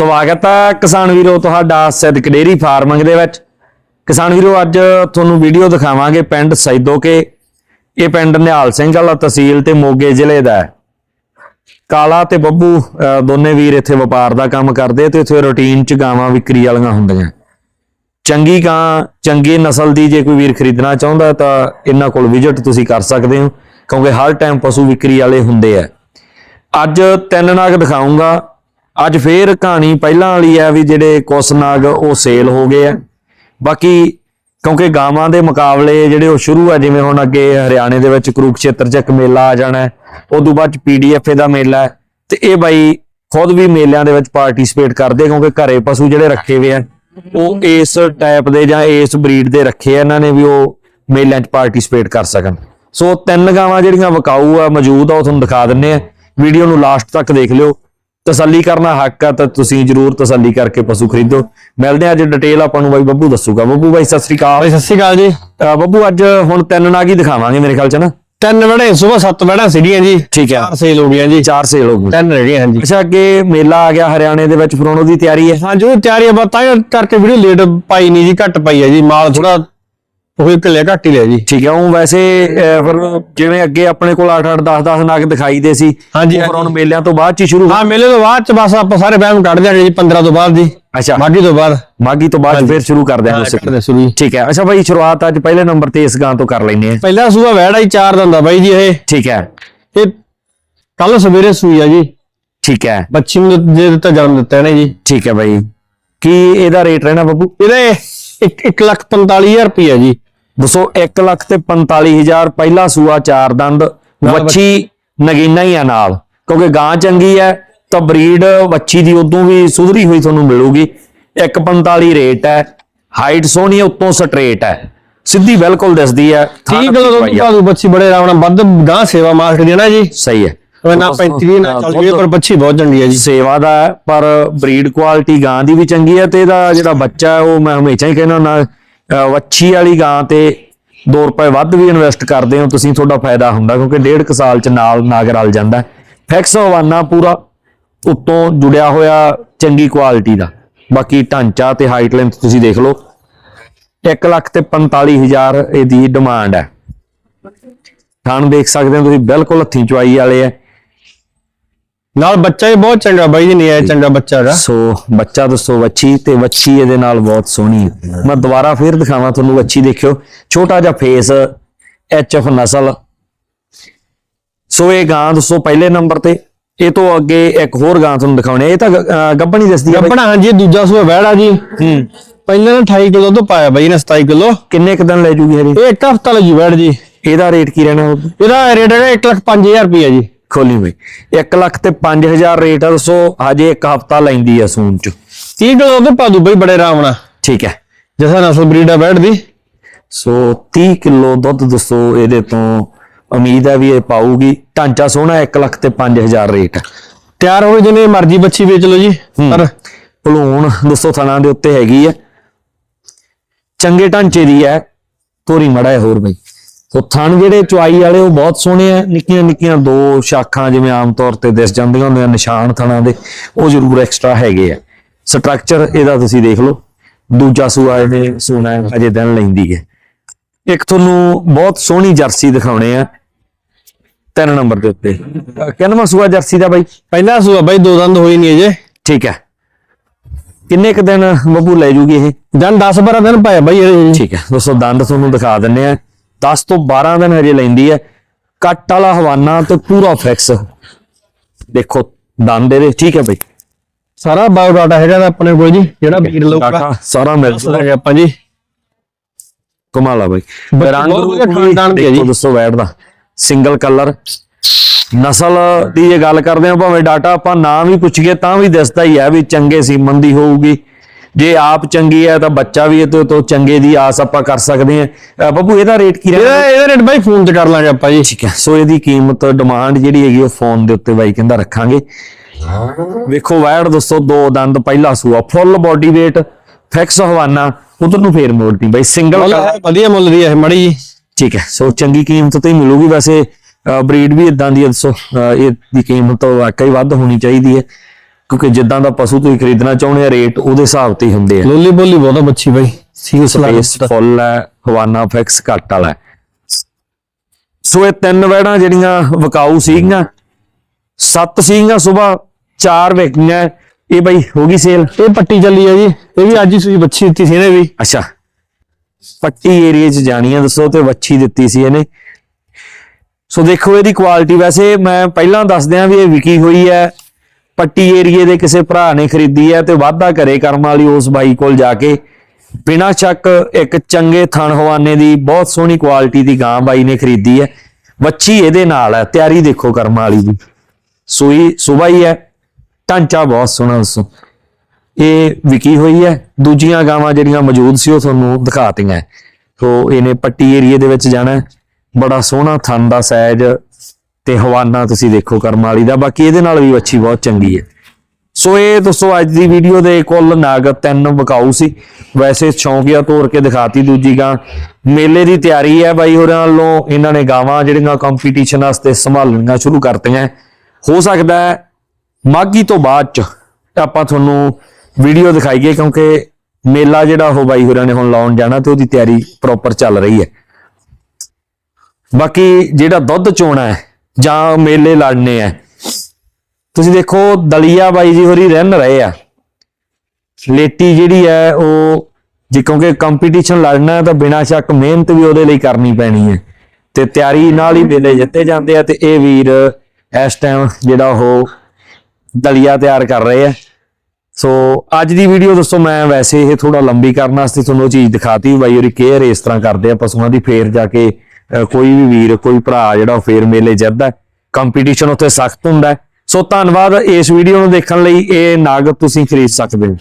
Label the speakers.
Speaker 1: ਸਵਾਗਤ ਹੈ ਕਿਸਾਨ ਵੀਰੋ ਤੁਹਾਡਾ ਸਿੱਧਕ ਡੇਰੀ ਫਾਰਮਿੰਗ ਦੇ ਵਿੱਚ। ਕਿਸਾਨ ਵੀਰੋ, ਅੱਜ ਤੁਹਾਨੂੰ ਵੀਡੀਓ ਦਿਖਾਵਾਂਗੇ ਪਿੰਡ ਸੈਦੋਕੇ। ਇਹ ਪਿੰਡ ਨਿਹਾਲ ਸਿੰਘ ਵਾਲਾ ਤਹਿਸੀਲ ਤੇ ਮੋਗੇ ਜ਼ਿਲ੍ਹੇ ਦਾ ਹੈ। ਕਾਲਾ ਤੇ ਬੱਬੂ ਦੋਨੇ ਵੀਰ ਇੱਥੇ ਵਪਾਰ ਦਾ ਕੰਮ ਕਰਦੇ ਤੇ ਇੱਥੇ ਰੂਟੀਨ ਚ ਗਾਵਾਂ ਵਿਕਰੀ ਵਾਲੀਆਂ ਹੁੰਦੀਆਂ। ਚੰਗੀ ਗਾਂ, ਚੰਗੀ ਨਸਲ ਦੀ ਜੇ ਕੋਈ ਵੀਰ ਖਰੀਦਣਾ ਚਾਹੁੰਦਾ ਤਾਂ ਇਹਨਾਂ ਕੋਲ ਵਿਜ਼ਿਟ ਤੁਸੀਂ ਕਰ ਸਕਦੇ ਹੋ, ਕਿਉਂਕਿ ਹਰ ਟਾਈਮ ਪਸ਼ੂ ਵਿਕਰੀ ਵਾਲੇ ਹੁੰਦੇ ਆ। ਅੱਜ ਤਿੰਨ ਨਾਗ ਦਿਖਾਉਂਗਾ ਅੱਜ ਫੇਰ ਕਹਾਣੀ ਪਹਿਲਾਂ ਵਾਲੀ ਹੈ ਵੀ ਜਿਹੜੇ ਕੁਸ ਨਾਗ ਉਹ ਸੇਲ ਹੋ ਗਏ ਆ। ਬਾਕੀ ਕਿਉਂਕਿ ਗਾਵਾਂ ਦੇ ਮੁਕਾਬਲੇ ਜਿਹੜੇ ਉਹ ਸ਼ੁਰੂ ਆ, ਜਿਵੇਂ ਹੁਣ ਅੱਗੇ ਹਰਿਆਣੇ ਦੇ ਵਿੱਚ ਕੁਰੂਕਸ਼ੇਤਰ 'ਚ ਇੱਕ ਮੇਲਾ ਆ ਜਾਣਾ ਹੈ ਤੋਂ ਬਾਅਦ ਪੀਡੀਐਫ ਦਾ ਮੇਲਾ ਹੈ। ਤੇ ਇਹ ਬਾਈ ਖੁਦ ਵੀ ਮੇਲਿਆਂ ਦੇ ਵਿੱਚ ਪਾਰਟਿਸਿਪੇਟ ਕਰਦੇ, ਕਿਉਂਕਿ ਘਰੇ ਪਸ਼ੂ ਜਿਹੜੇ ਰੱਖੇ ਹੋਏ ਆ, ਉਹ ਇਸ ਟਾਈਪ ਦੇ ਜਾਂ ਇਸ ਬਰੀਡ ਦੇ ਰੱਖੇ ਆ, ਇਹਨਾਂ ਨੇ ਵੀ ਉਹ ਮੇਲਿਆਂ 'ਚ ਪਾਰਟਿਸਿਪੇਟ ਕਰ ਸਕਣ। ਸੋ ਤਿੰਨ ਗਾਵਾਂ ਜਿਹੜੀਆਂ ਵਿਕਾਊ ਆ, ਮੌਜੂਦ ਆ, ਉਹ ਤੁਹਾਨੂੰ ਦਿਖਾ ਦਿੰਨੇ ਆ। ਵੀਡੀਓ ਨੂੰ ਲਾਸਟ ਤੱਕ ਦੇਖ ਲਿਓ। ਤਸੱਲੀ ਕਰਨਾ ਹੱਕ ਆ ਤਾਂ ਤੁਸੀਂ ਜਰੂਰ ਤਸੱਲੀ ਕਰਕੇ ਪਸ਼ੂ ਖਰੀਦੋ। ਮਿਲਦੇ ਆ ਅੱਜ ਡਿਟੇਲ ਆਪਾਂ ਨੂੰ ਬਾਈ ਬੱਬੂ ਦੱਸੂਗਾ। ਬੱਬੂ ਬਾਈ ਸਤਿ ਸ੍ਰੀ ਅਕਾਲ।
Speaker 2: ਸਤਿ ਸ਼੍ਰੀ ਅਕਾਲ ਜੀ।
Speaker 1: ਬੱਬੂ ਅੱਜ ਹੁਣ ਤਿੰਨ ਨਾਗ ਹੀ ਦਿਖਾਵਾਂਗੇ ਮੇਰੇ ਖਿਆਲ ਚ ਨਾ?
Speaker 2: ਤਿੰਨ ਵੜੇ ਸਵੇਰ ਸੱਤ ਵੜਾ ਸੀੜੀਆਂ ਜੀ।
Speaker 1: ਠੀਕ ਹੈ
Speaker 2: ਚਾਰ ਸੇਲ ਹੋ ਗਈਆਂ ਜੀ।
Speaker 1: ਚਾਰ ਸੇਲ ਹੋ
Speaker 2: ਤਿੰਨ ਰਹੀਆਂ ਹਾਂਜੀ।
Speaker 1: ਅੱਛਾ ਅੱਗੇ ਮੇਲਾ ਆ ਗਿਆ ਹਰਿਆਣੇ ਦੇ ਵਿੱਚ ਫਿਰ ਉਹਦੀ ਤਿਆਰੀ ਹੈ?
Speaker 2: ਹਾਂ ਜੋ ਤਿਆਰੀ ਆ ਬਤਾ ਕਰਕੇ ਵੀਡੀਓ ਲੇਟ ਪਾਈ ਨਹੀਂ ਜੀ ਘੱਟ ਪਾਈ ਹੈ ਜੀ ਮਾਲ ਥੋੜਾ ਉਹ ਇੱਕ ਲਿਆ ਘੱਟ ਹੀ ਲਿਆ ਜੀ।
Speaker 1: ਠੀਕ ਹੈ ਉਹ ਵੈਸੇ ਫਿਰ ਜਿਵੇਂ ਅੱਗੇ ਆਪਣੇ ਕੋਲ 8 8 10 10 ਨਾਗ ਦਿਖਾਈ ਦੇ ਸੀ
Speaker 2: ਹਾਂਜੀ,
Speaker 1: ਫਿਰ ਹੁਣ। ਮੇਲਿਆਂ ਤੋਂ ਬਾਅਦ ਚ ਸ਼ੁਰੂ ਹੋ-
Speaker 2: ਮੇਲੇ ਤੋਂ ਬਾਅਦ ਚ ਬਸ ਆਪਾਂ ਸਾਰੇ ਬਹਿਮ ਕੱਢ ਦਿਆਂਗੇ ਜੀ 15 ਤੋਂ ਬਾਅਦ ਜੀ।
Speaker 1: ਅੱਛਾ।
Speaker 2: ਮਾਗੀ ਤੋਂ ਬਾਅਦ।
Speaker 1: ਮਾਗੀ ਤੋਂ ਬਾਅਦ ਫਿਰ ਸ਼ੁਰੂ ਕਰਦੇ ਹਾਂ ਉਸੇ
Speaker 2: ਸ਼ੁਰੂ
Speaker 1: ਠੀਕ ਹੈ ਅੱਛਾ ਬਾਈ ਸ਼ੁਰੂਆਤ ਅੱਜ ਪਹਿਲੇ ਨੰਬਰ ਤੇ ਇਸ ਗਾਂ ਤੋਂ ਕਰ ਲੈਨੇ ਆ।
Speaker 2: ਪਹਿਲਾ ਸੂਆ ਵੜਾ ਹੀ ਚਾਰ ਦੰਦਾ ਬਾਈ ਜੀ ਇਹ।
Speaker 1: ਠੀਕ ਹੈ।
Speaker 2: ਇਹ ਕੱਲ ਸਵੇਰੇ ਸੂਈ ਆ ਜੀ।
Speaker 1: ਠੀਕ ਹੈ।
Speaker 2: ਬੱਚੀ ਨੂੰ ਜੇ ਦਿੱਤਾ ਜਨਮ ਦਿੱਤਾ ਇਹਨੇ ਜੀ।
Speaker 1: ਠੀਕ ਹੈ ਬਾਈ। ਕੀ ਇਹਦਾ ਰੇਟ ਰਹਿਣਾ ਬੱਬੂ?
Speaker 2: ਇਹਦੇ 1 ਲੱਖ 45000 ਰੁਪਏ ਜੀ।
Speaker 1: ਦੱਸੋ 1 ਲੱਖ ਤੇ 45000 ਪਹਿਲਾ ਸੂਆ ਚਾਰ ਦੰਦ ਵੱਛੀ ਨਗੀਨਾ ਹੀ ਆ ਨਾਲ। ਕਿਉਂਕਿ ਗਾਂ ਚੰਗੀ ਹੈ ਤਾਂ ਬਰੀਡ ਵੱਛੀ ਦੀ ਉਦੋਂ ਵੀ ਸੁਧਰੀ ਹੋਈ ਤੁਹਾਨੂੰ ਮਿਲੂਗੀ। 145 ਰੇਟ ਹੈ ਹਾਈਟ ਸੋਹਣੀ ਹੈ ਉੱਤੋਂ ਸਟ੍ਰੇਟ ਹੈ। ਸਿੱਧੀ ਬਿਲਕੁਲ ਦਿਸਦੀ ਹੈ
Speaker 2: ਠੀਕ ਗੱਲ
Speaker 1: ਪਈ ਆ।
Speaker 2: ਤੋਂ ਬੱਚੀ ਬੜੇ ਆਰਾਮ ਨਾਲ ਵੱਧ ਗਾਂ ਸੇਵਾ ਮਾਰਕੀਟ ਦੀ ਨਾ ਜੀ?
Speaker 1: ਸਹੀ ਹੈ।
Speaker 2: ਨਾ 35 ਨਾ ਚੱਲ ਜੂਏ ਪਰ ਬੱਚੀ ਬਹੁਤ ਚੰਗੀ ਹੈ ਜੀ।
Speaker 1: ਸੇਵਾ ਦਾ ਪਰ ਬਰੀਡ ਕੁਆਲਿਟੀ ਗਾਂ ਦੀ ਵੀ ਚੰਗੀ ਹੈ ਤੇ ਇਹਦਾ ਜਿਹੜਾ ਬੱਚਾ ਉਹ ਮੈਂ ਹਮੇਸ਼ਾ ਹੀ ਕਹਿੰਦਾ ਨਾ ਵੱਛੀ ਵਾਲੀ ਗਾਂ ਤੇ 2 ਰੁਪਏ ਵੱਧ ਵੀ ਇਨਵੈਸਟ ਕਰਦੇ ਹੋ, ਤੁਸੀਂ ਤੁਹਾਡਾ ਫਾਇਦਾ ਹੁੰਦਾ, ਕਿਉਂਕਿ ਡੇਢ ਕੁ ਸਾਲ ਚ ਨਾਲ ਨਾਗ ਰਲ ਜਾਂਦਾ ਫੈਕਸ ਹਵਾਨਾ ਪੂਰਾ ਉੱਤੋਂ ਜੁੜਿਆ ਹੋਇਆ ਚੰਗੀ ਕੁਆਲਿਟੀ ਦਾ। ਬਾਕੀ ਢਾਂਚਾ ਤੇ ਹਾਈਟ ਲੈਂਥ ਤੁਸੀਂ ਦੇਖ ਲਓ। 1 ਲੱਖ ਤੇ 45000 ਇਹਦੀ ਡਿਮਾਂਡ ਹੈ। ਥਣ ਦੇਖ ਸਕਦੇ ਹੋ ਤੁਸੀਂ, ਬਿਲਕੁਲ ਹੱਥੀਂ ਚੁਆਈ ਵਾਲੇ ਹੈ।
Speaker 2: ਨਾਲ ਬੱਚਾ ਵੀ ਬਹੁਤ ਚੰਗਾ ਬਾਈ ਜੀ ਨਹੀਂ ਹੈ ਚੰਗਾ ਬੱਚਾ ਹੈਗਾ।
Speaker 1: ਸੋ ਬੱਚਾ ਦੱਸੋ ਵੱਛੀ ਤੇ ਵੱਛੀ ਇਹਦੇ ਨਾਲ ਬਹੁਤ ਸੋਹਣੀ ਹੈ। ਮੈਂ ਦੁਬਾਰਾ ਫੇਰ ਦਿਖਾਵਾਂ ਤੁਹਾਨੂੰ ਵੱਛੀ ਦੇਖਿਓ। ਛੋਟਾ ਜਿਹਾ ਫੇਸ ਐਫ ਨਸਲ। ਸੋ ਇਹ ਗਾਂ ਦੱਸੋ ਪਹਿਲੇ ਨੰਬਰ ਤੇ। ਇਹ ਤੋਂ ਅੱਗੇ ਇੱਕ ਹੋਰ ਗਾਂ ਤੁਹਾਨੂੰ ਦਿਖਾਉਣੇ ਇਹ ਤਾਂ ਅਹ, ਗੱਭਣ ਹੀ ਦੱਸਦੀ ਬਈ।
Speaker 2: ਹਾਂਜੀ ਦੂਜਾ ਸੂਆ ਵੜਾ ਜੀ।
Speaker 1: ਹੂੰ।
Speaker 2: ਪਹਿਲਾਂ ਨਾ 28 ਕਿਲੋ ਤੋਂ ਪਾਇਆ ਬਾਈ ਨੇ 27 ਕਿਲੋ।
Speaker 1: ਕਿੰਨੇ ਕੁ ਦਿਨ ਲੈ ਜੂਗੀ ਹਰੀ?
Speaker 2: ਇਹ ਇੱਕ ਹਫਤਾ ਲੱਗੀ ਵੜ ਜੀ।
Speaker 1: ਇਹਦਾ ਰੇਟ ਕੀ ਰਹਿਣਾ
Speaker 2: ਇਹਦਾ ਰੇਟ ਹੈਗਾ 1 ਲੱਖ 5000 ਰੁਪਏ ਜੀ।
Speaker 1: ਖੋਲੀ ਬਈ 1 ਲੱਖ ਤੇ 5000 ਰੇਟ ਆ ਦੱਸੋ ਹਜੇ ਇੱਕ ਹਫਤਾ ਲੈਂਦੀ ਆ ਸੂਨ ਚ।
Speaker 2: 30 ਕਿਲੋ ਤੋਂ ਪਾ ਦੂ ਬਾਈ ਬੜੇ ਆਰਾਮ ਨਾਲ?
Speaker 1: ਠੀਕ ਹੈ।
Speaker 2: ਜਿਸਾ ਨਸਲ ਬਰੀਡ ਆ ਵੜ ਦੀ।
Speaker 1: ਸੋ 30 ਕਿਲੋ ਦੁੱਧ ਦੱਸੋ ਇਹਦੇ ਤੋਂ ਉਮੀਦ ਹੈ ਵੀ ਇਹ ਪਾਊਗੀ। ਢਾਂਚਾ ਸੋਹਣਾ 1 ਲੱਖ ਤੇ 5000 ਰੇਟ
Speaker 2: ਤਿਆਰ ਹੋਏ ਜਿੰਨੇ ਮਰਜ਼ੀ ਬੱਚੀ ਵੇਚ ਲਓ ਜੀ ਪਰ
Speaker 1: ਭਲੂਣ ਦੱਸੋ ਥਣਾ ਦੇ ਉੱਤੇ ਹੈਗੀ ਹੈ ਚੰਗੇ ਢਾਂਚੇ ਦੀ ਹੈ ਤੋਰੀ ਮੜਾ ਹੈ ਹੋਰ ਬਈ। ਸੋ ਥਣ ਜਿਹੜੇ ਚੁਆਈ ਵਾਲੇ ਉਹ ਬਹੁਤ ਸੋਹਣੇ ਆ। ਨਿੱਕੀਆਂ ਨਿੱਕੀਆਂ ਦੋ ਸ਼ਾਖਾਂ ਜਿਵੇਂ ਆਮ ਤੌਰ ਤੇ ਦਿਸ ਜਾਂਦੀਆਂ ਹੁੰਦੀਆਂ ਨਿਸ਼ਾਨ ਥਣਾ ਦੇ ਉਹ ਜ਼ਰੂਰ ਐਕਸਟਰਾ ਹੈਗੇ ਆ। ਸਟਰਕਚਰ ਇਹਦਾ ਤੁਸੀਂ ਦੇਖ ਲਓ। ਦੂਜਾ ਸੂਆ ਇਹਨੇ ਸੋਨਾ ਅਜੇ ਦਿਨ ਲੈਂਦੀ ਹੈ। ਇੱਕ ਤੁਹਾਨੂੰ ਬਹੁਤ ਸੋਹਣੀ ਜਰਸੀ ਦਿਖਾਉਣੇ ਆ। ਤਿੰਨ ਨੰਬਰ ਦੇ ਉੱਤੇ। ਕਿੰਨਵਾਂ ਸੂਆ ਜਰਸੀ ਦਾ ਬਾਈ?
Speaker 2: ਪਹਿਲਾ ਸੂਆ ਬਾਈ ਦੋ ਦੰਦ ਹੋਈ ਨਹੀਂ ਅਜੇ।
Speaker 1: ਠੀਕ ਹੈ। ਕਿੰਨੇ ਕ ਦਿਨ ਬੱਬੂ ਲੈ ਜੂਗੀ ਇਹ?
Speaker 2: ਦਿਨ 10 12 ਦਿਨ ਪਾਇਆ ਬਾਈ ਇਹਦੇ ਜੀ
Speaker 1: ਠੀਕ ਹੈ। ਦੋਸਤੋ ਦੰਦ ਤੁਹਾਨੂੰ ਦਿਖਾ ਦਿੰਨੇ ਆ। 10 ਤੋਂ 12 ਦਿਨ ਹਜੇ ਲੈਂਦੀ ਹੈ। ਕੱਟ ਵਾਲਾ ਹਵਾਨਾ ਤੇ ਪੂਰਾ ਫਿਕਸ ਦੇਖੋ ਦੰਦ ਇਹਦੇ ਠੀਕ ਹੈ ਬਈ।
Speaker 2: ਸਾਰਾ ਬਾਇਓਡਾਟਾ ਹੈਗਾ ਤਾਂ ਆਪਣੇ ਕੋਲ ਜੀ ਜਿਹੜਾ ਵੀਰ
Speaker 1: ਡਾਟਾ ਸਾਰਾ ਮਿਲ
Speaker 2: ਦੱਸ ਦਾਂਗੇ ਆਪਾਂ ਜੀ।
Speaker 1: ਕਮਾਲ ਆ ਬਈ। ਰੰਗ ਰੂਪ
Speaker 2: ਖਾਨਦਾਨ ਦੇ ਆ ਜੀ।
Speaker 1: ਦੋਸਤੋ ਵੈਟ ਦਾ। ਸਿੰਗਲ ਕਲਰ ਨਸਲ ਦੀ ਜੇ ਗੱਲ ਕਰਦੇ ਆ ਭਾਵੇਂ ਡਾਟਾ ਆਪਾਂ ਨਾ ਵੀ ਪੁੱਛੀਏ ਤਾਂ ਵੀ ਦਿਸਦਾ ਹੀ ਹੈ ਵੀ ਚੰਗੇ ਸੀਮਨ ਦੀ ਹੋਊਗੀ। ਜੇ ਆਪ ਚੰਗੀ ਹੈ ਤਾਂ ਬੱਚਾ ਵੀ ਇਹ ਤੋਂ ਚੰਗੇ ਦੀ ਆਸ ਆਪਾਂ ਕਰ ਸਕਦੇ ਆ ਬੱਬੂ ਇਹਦਾ ਰੇਟ ਕੀ ਰਹਿਣਾ
Speaker 2: ਇਹਦਾ ਇਹਦਾ ਰੇਟ ਬਾਈ ਫੋਨ ਤੇ ਕਰ ਲਾਂਗੇ ਆਪਾਂ ਜੀ।
Speaker 1: ਠੀਕ ਹੈ। ਸੋ ਇਹਦੀ ਕੀਮਤ ਡਿਮਾਂਡ ਜਿਹੜੀ ਹੈਗੀ ਉਹ ਫੋਨ ਦੇ ਉੱਤੇ ਬਾਈ ਕਹਿੰਦਾ ਰੱਖਾਂਗੇ। ਵੇਖੋ ਵੈੜ ਦੋਸਤੋ ਦੋ ਦੰਦ ਪਹਿਲਾ ਸੂਆ ਫੁੱਲ ਬਾਡੀ weight ਫਿਕਸ ਹਵਾਨਾ ਉਧਰ ਨੂੰ ਫੇਰ ਮੋੜਦੀ ਬਾਈ ਸਿੰਗਲ
Speaker 2: ਵਧੀਆ ਮੁੱਲ ਦੀ ਹੈ ਮੜੀ ਜੀ।
Speaker 1: ਠੀਕ ਹੈ। ਸੋ ਚੰਗੀ ਕੀਮਤ ਤੇ ਹੀ ਮਿਲੂਗੀ। ਵੈਸੇ ਬਰੀਡ ਵੀ ਇਦਾਂ ਦੀ ਹੈ ਦੱਸੋ ਅਹ, ਇਹ ਦੀ ਕੀਮਤ ਵਾਕਈ ਵੱਧ ਹੋਣੀ ਚਾਹੀਦੀ ਹੈ। ਕਿਉਂਕਿ ਜਿੱਦਾਂ ਦਾ ਪਸ਼ੂ ਤੁਸੀਂ ਖਰੀਦਣਾ ਚਾਹੁੰਦੇ ਆ ਰੇਟ ਉਹਦੇ ਹਿਸਾਬ ਤੇ ਹੀ ਹੁੰਦੇ ਆ।
Speaker 2: ਲੋਲੀ ਬੋਲੀ ਬਹੁਤ ਬੱਚੀ ਬਾਈ। ਸੀਰੀਅਸ
Speaker 1: ਸਪੇਸ ਫੁੱਲ ਹੈ ਹਵਾਨਾ ਫਿਕਸ ਘੱਟ ਵਾਲਾ। ਸੋ ਇਹ ਤਿੰਨ ਵੈੜਾਂ ਜਿਹੜੀਆਂ ਵਿਕਾਊ ਸੀਗੀਆਂ ਸੱਤ ਸੀਗੀਆਂ ਸਵੇਰ ਚਾਰ ਵਿਕੀਆਂ ਇਹ ਬਈ ਹੋ ਗਈ ਸੇਲ
Speaker 2: ਇਹ ਪੱਟੀ ਚੱਲੀ ਆ ਜੀ ਇਹ ਵੀ ਅੱਜ ਹੀ ਸੂਈ ਬੱਚੀ ਦਿੱਤੀ ਸੀ ਇਹਨੇ ਵੀ।
Speaker 1: ਅੱਛਾ। ਪੱਟੀ ਏਰੀਆ 'ਚ ਜਾਣੀ ਆ ਦੱਸੋ ਤੇ ਵੱਛੀ ਦਿੱਤੀ ਸੀ ਇਹਨੇ। ਸੋ ਦੇਖੋ ਇਹਦੀ ਕੁਆਲਿਟੀ ਵੈਸੇ ਮੈਂ ਪਹਿਲਾਂ ਦੱਸ ਦਿਆਂ ਵੀ ਇਹ ਵਿਕੀ ਹੋਈ ਹੈ ਪੱਟੀ ਏਰੀਏ ਦੇ ਕਿਸੇ ਭਰਾ ਨੇ ਖਰੀਦੀ ਹੈ ਤੇ ਵਾਅਦਾ ਕਰੇ ਕਰਮ ਵਾਲੀ ਉਸ ਬਾਈ ਕੋਲ ਜਾ ਕੇ। ਬਿਨਾਂ ਸ਼ੱਕ ਇੱਕ ਚੰਗੇ ਥਣ ਹਵਾਨੇ ਦੀ, ਬਹੁਤ ਸੋਹਣੀ ਕੁਆਲਿਟੀ ਦੀ ਗਾਂ ਬਾਈ ਨੇ ਖਰੀਦੀ ਹੈ। ਵੱਛੀ ਇਹਦੇ ਨਾਲ ਹੈ, ਤਿਆਰੀ ਦੇਖੋ ਕਰਮ ਵਾਲੀ ਦੀ। ਸੂਈ ਸੁਬਾ ਹੀ ਹੈ ਢਾਂਚਾ ਬਹੁਤ ਸੋਹਣਾ ਦੱਸੋ। ਇਹ ਵਿਕੀ ਹੋਈ ਹੈ, ਦੂਜੀਆਂ ਗਾਵਾਂ ਜਿਹੜੀਆਂ ਮੌਜੂਦ ਸੀ ਉਹ ਤੁਹਾਨੂੰ ਦਿਖਾਤੀਆਂ ਸੋ ਇਹਨੇ ਪੱਟੀ ਏਰੀਏ ਦੇ ਵਿੱਚ ਜਾਣਾ ਬੜਾ ਸੋਹਣਾ ਥਣ ਦਾ ਸਾਈਜ਼ ਤੇ ਹਵਾਨਾ ਤੁਸੀਂ ਦੇਖੋ ਕਰਮ ਵਾਲੀ ਦਾ, ਬਾਕੀ ਇਹਦੇ ਨਾਲ ਵੀ ਵੱਛੀ ਬਹੁਤ ਚੰਗੀ ਹੈ। ਸੋ ਇਹ ਦੋਸਤੋ, ਅੱਜ ਦੀ ਵੀਡੀਓ ਦੇ ਕੁੱਲ ਨਾਗ ਤਿੰਨ ਵਿਕਾਊ ਸੀ। ਵੈਸੇ ਸ਼ੌਂਕੀਆ ਤੋਰ ਕੇ ਦਿਖਾਤੀ ਦੂਜੀ ਗਾਂ। ਮੇਲੇ ਦੀ ਤਿਆਰੀ ਹੈ ਬਾਈ ਹੋਰਾਂ ਵੱਲੋਂ। ਇਹਨਾਂ ਨੇ ਗਾਵਾਂ ਜਿਹੜੀਆਂ ਕੰਪੀਟੀਸ਼ਨ ਵਾਸਤੇ ਸੰਭਾਲਣੀਆਂ ਸ਼ੁਰੂ ਕਰਤੀਆਂ। ਹੋ ਸਕਦਾ ਹੈ ਮਾਗੀ ਤੋਂ ਬਾਅਦ ਚ ਆਪਾਂ ਤੁਹਾਨੂੰ ਵੀਡੀਓ ਦਿਖਾਈਏ, ਕਿਉਂਕਿ ਮੇਲਾ ਜਿਹੜਾ ਉਹ ਬਾਈ ਹੋਰਾਂ ਨੇ ਹੁਣ ਲਾਉਣ ਜਾਣਾ ਤੇ ਉਹਦੀ ਤਿਆਰੀ ਪ੍ਰੋਪਰ ਚੱਲ ਰਹੀ ਹੈ। ਬਾਕੀ ਜਿਹੜਾ ਦੁੱਧ ਚੋਣਾ ਹੈ ਜਾਂ ਮੇਲੇ ਲੜਨੇ ਆ ਤੁਸੀਂ ਦੇਖੋ, ਦਲੀਆ ਬਾਈ ਜੀ ਹੋਰੀ ਰਹਿਣ ਰਹੇ ਆ। ਲੇਟੀ ਜਿਹੜੀ ਹੈ ਉਹ ਜੇ ਕਿਉਂਕਿ ਕੰਪੀਟੀਸ਼ਨ ਲੜਨਾ ਹੈ ਤਾਂ ਬਿਨਾਂ ਸ਼ੱਕ ਮਿਹਨਤ ਵੀ ਉਹਦੇ ਲਈ ਕਰਨੀ ਪੈਣੀ ਹੈ ਤੇ ਤਿਆਰੀ ਨਾਲ ਹੀ ਮੇਲੇ ਜਿੱਤੇ ਜਾਂਦੇ ਆ, ਤੇ ਇਹ ਵੀਰ ਇਸ ਟਾਈਮ ਜਿਹੜਾ ਉਹ ਦਲੀਆ ਤਿਆਰ ਕਰ ਰਹੇ ਆ। ਸੋ ਅੱਜ ਦੀ ਵੀਡੀਓ ਦੋਸਤੋ ਮੈਂ ਵੈਸੇ ਇਹ ਥੋੜਾ ਲੰਬੀ ਕਰਨ ਵਾਸਤੇ ਤੁਹਾਨੂੰ ਉਹ ਚੀਜ਼ ਦਿਖਾਤੀ, ਬਾਈ ਹੋਰੀ ਕੇਅਰ ਇਸ ਤਰ੍ਹਾਂ ਕਰਦੇ ਆ, ਪਸ਼ੂਆਂ ਦੀ ਫੇਰ ਜਾ ਕੇ ਕੋਈ ਵੀ ਵੀਰ, ਕੋਈ ਭਰਾ ਜਿਹੜਾ ਉਹ ਫੇਰ ਮੇਲੇ ਜਿੱਤਦਾ ਕੰਪੀਟੀਸ਼ਨ ਉੱਥੇ ਸਖਤ ਹੁੰਦਾ ਸੋ ਧੰਨਵਾਦ ਇਸ ਵੀਡੀਓ ਨੂੰ ਦੇਖਣ ਲਈ। ਇਹ ਨਾਗ ਤੁਸੀਂ ਖਰੀਦ ਸਕਦੇ ਹੋ।